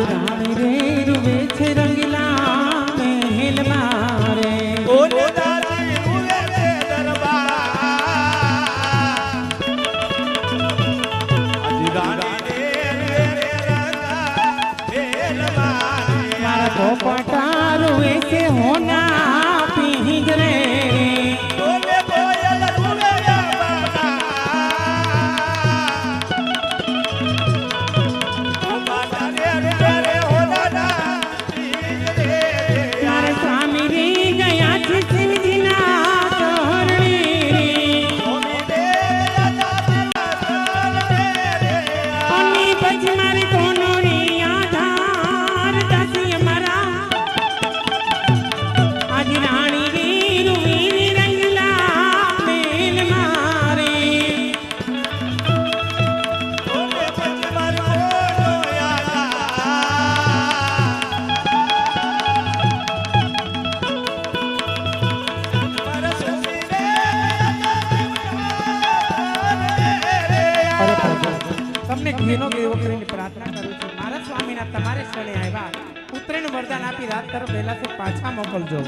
રાણી રે રૂવે છે રંગીલા મહેલ મારે. ઓલે ગયા છે તમને ઘેનો દેવો કરીને પ્રાર્થના કરું છું. મારા સ્વામીના તમારે શરણે આવ્યા. પુત્રનું વરદાન આપી રાત તરફ વહેલાથી પાછા મોકલજો.